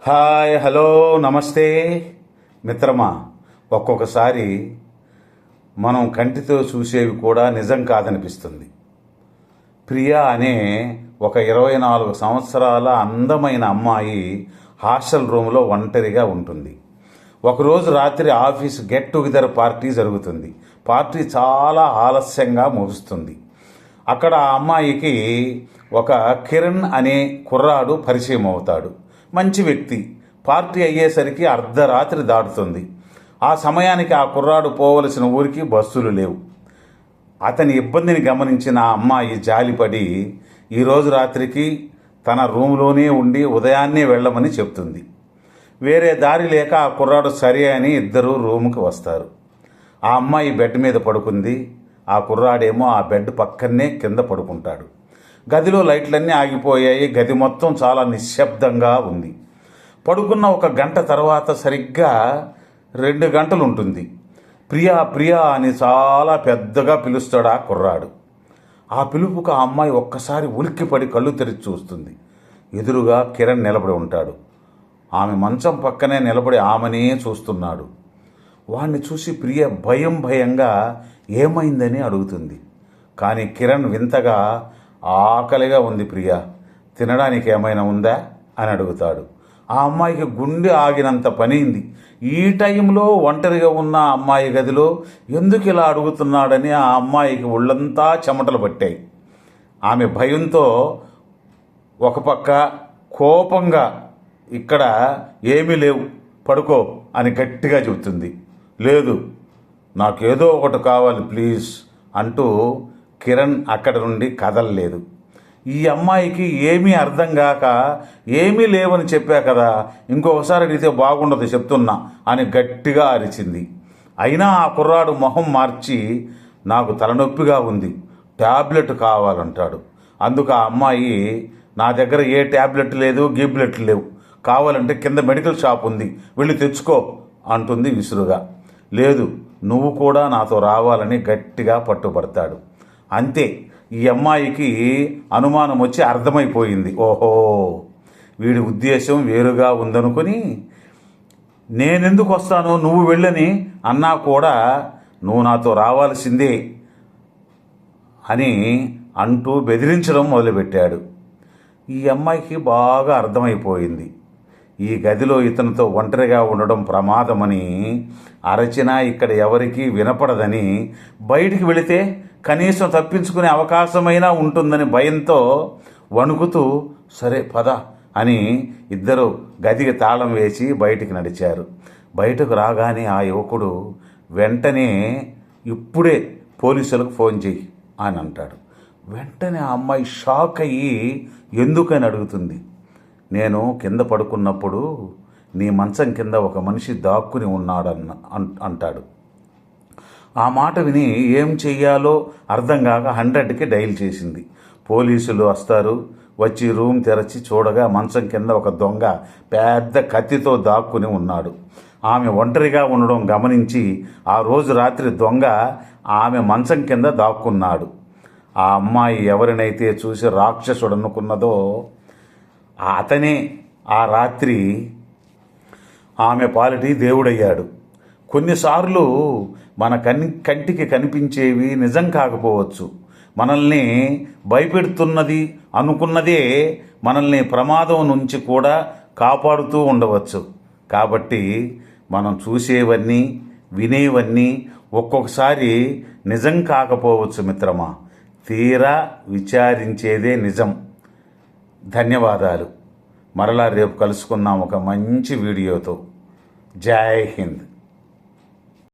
Hi hello నమస్తే. మిత్రమా ఒక్కొక్కసారి మనం కంటితో చూసేవి కూడా నిజం కాదనిపిస్తుంది. ప్రియా అనే ఒక ఇరవై నాలుగు సంవత్సరాల అందమైన అమ్మాయి హాస్టల్ రూమ్లో ఒంటరిగా ఉంటుంది. ఒకరోజు రాత్రి ఆఫీస్ గెట్ టుగెదర్ పార్టీ జరుగుతుంది. పార్టీ చాలా ఆలస్యంగా ముగుస్తుంది. అక్కడ ఆ అమ్మాయికి ఒక కిరణ్ అనే కుర్రాడు పరిచయం అవుతాడు మంచి వ్యక్తి. పార్టీ అయ్యేసరికి అర్ధరాత్రి దాటుతుంది. ఆ సమయానికి ఆ కుర్రాడు పోవలసిన ఊరికి బస్సులు లేవు. అతని ఇబ్బందిని గమనించిన ఆ అమ్మాయి జాలిపడి ఈరోజు రాత్రికి తన రూమ్లోనే ఉండి ఉదయాన్నే వెళ్ళమని చెప్తుంది. వేరే దారి లేక ఆ కుర్రాడు సరే అని ఇద్దరు రూముకి వస్తారు. ఆ అమ్మాయి బెడ్ మీద పడుకుంది. ఆ కుర్రాడేమో ఆ బెడ్ పక్కనే కింద పడుకుంటాడు. గదిలో లైట్లన్నీ ఆగిపోయాయి. గది మొత్తం చాలా నిశ్శబ్దంగా ఉంది. పడుకున్న ఒక గంట తర్వాత సరిగ్గా రెండు గంటలు ఉంటుంది ప్రియా ప్రియా అని చాలా పెద్దగా పిలుస్తాడు ఆ కుర్రాడు. ఆ పిలుపుకు ఆ అమ్మాయి ఒక్కసారి ఉలిక్కిపడి కళ్ళు తెరిచి చూస్తుంది. ఎదురుగా కిరణ్ నిలబడి ఉంటాడు. ఆమె మంచం పక్కనే నిలబడి ఆమెనే చూస్తున్నాడు. వాణ్ణి చూసి ప్రియ భయం భయంగా ఏమైందని అడుగుతుంది. కానీ కిరణ్ వింతగా ఆకలిగా ఉంది ప్రియ. తినడానికి ఏమైనా ఉందా? అని అడుగుతాడు. ఆ అమ్మాయికి గుండె ఆగినంత పనింది. ఈ టైంలో ఒంటరిగా ఉన్న అమ్మాయి గదిలో ఎందుకు ఇలా అడుగుతున్నాడని ఆ అమ్మాయికి ఒళ్ళంతా చెమటలు పట్టాయి. ఆమె భయంతో ఒక పక్క కోపంగా ఇక్కడ ఏమీ లేవు పడుకో అని గట్టిగా చెబుతుంది. లేదు నాకేదో ఒకటి కావాలి ప్లీజ్ అంటూ కిరణ్ అక్కడ నుండి కదలలేదు. ఈ అమ్మాయికి ఏమీ అర్థం కాక ఏమీ లేవని చెప్పా కదా ఇంకొకసారి అడిగితే బాగుండదు చెప్తున్నా అని గట్టిగా అరిచింది. అయినా ఆ కుర్రాడు మొహం మార్చి నాకు తలనొప్పిగా ఉంది ట్యాబ్లెట్ కావాలంటాడు. అందుకు ఆ అమ్మాయి నా దగ్గర ఏ ట్యాబ్లెట్ లేదు గిబ్లెట్ లేవు. కావాలంటే కింద మెడికల్ షాప్ ఉంది వెళ్ళి తెచ్చుకో అంటుంది విసురుగా. లేదు నువ్వు కూడా నాతో రావాలని గట్టిగా పట్టుబడతాడు. అంతే. ఈ అమ్మాయికి అనుమానం వచ్చి అర్థమైపోయింది. ఓహో వీడి ఉద్దేశం వేరుగా ఉందనుకొని నేనెందుకు వస్తాను నువ్వు వెళ్ళని అన్నా కూడా నువ్వు నాతో రావాల్సిందే అని అంటూ బెదిరించడం మొదలుపెట్టాడు. ఈ అమ్మాయికి బాగా అర్థమైపోయింది. ఈ గదిలో ఇతనితో ఒంటరిగా ఉండడం ప్రమాదమని అరచినా ఇక్కడ ఎవరికీ వినపడదని బయటికి వెళితే కనీసం తప్పించుకునే అవకాశమైనా ఉంటుందని భయంతో వణుకుతూ సరే పద అని ఇద్దరు గదికి తాళం వేసి బయటికి నడిచారు. బయటకు రాగానే ఆ యువకుడు వెంటనే ఇప్పుడే పోలీసులకు ఫోన్ చెయ్యి అని అంటాడు. వెంటనే ఆ అమ్మాయి షాక్ అయ్యి ఎందుకని? అడుగుతుంది. నేను కింద పడుకున్నప్పుడు నీ మంచం కింద ఒక మనిషి దాక్కుని ఉన్నాడన్న అంటాడు. ఆ మాట విని ఏం చెయ్యాలో అర్థం కాక హండ్రెడ్కి డైల్ చేసింది. పోలీసులు వస్తారు వచ్చి రూమ్ తెరచి చూడగా మంచం కింద ఒక దొంగ పెద్ద కత్తితో దాక్కుని ఉన్నాడు. ఆమె ఒంటరిగా ఉండడం గమనించి ఆ రోజు రాత్రి దొంగ ఆమె మంచం కింద దాక్కున్నాడు. ఆ అమ్మాయి ఎవరినైతే చూసి రాక్షసుడనుకున్నదో అతనే ఆ రాత్రి ఆమె పాలిటి దేవుడయ్యాడు. కొన్నిసార్లు మన కన్ కంటికి కనిపించేవి నిజం కాకపోవచ్చు. మనల్ని భయపెడుతున్నది అనుకున్నదే మనల్ని ప్రమాదం నుంచి కూడా కాపాడుతూ ఉండవచ్చు. కాబట్టి మనం చూసేవన్నీ వినేవన్నీ ఒక్కొక్కసారి నిజం కాకపోవచ్చు మిత్రమా. తీరా విచారించేదే నిజం. ధన్యవాదాలు. మరలా రేపు కలుసుకుందాం ఒక మంచి వీడియోతో. జై హింద్.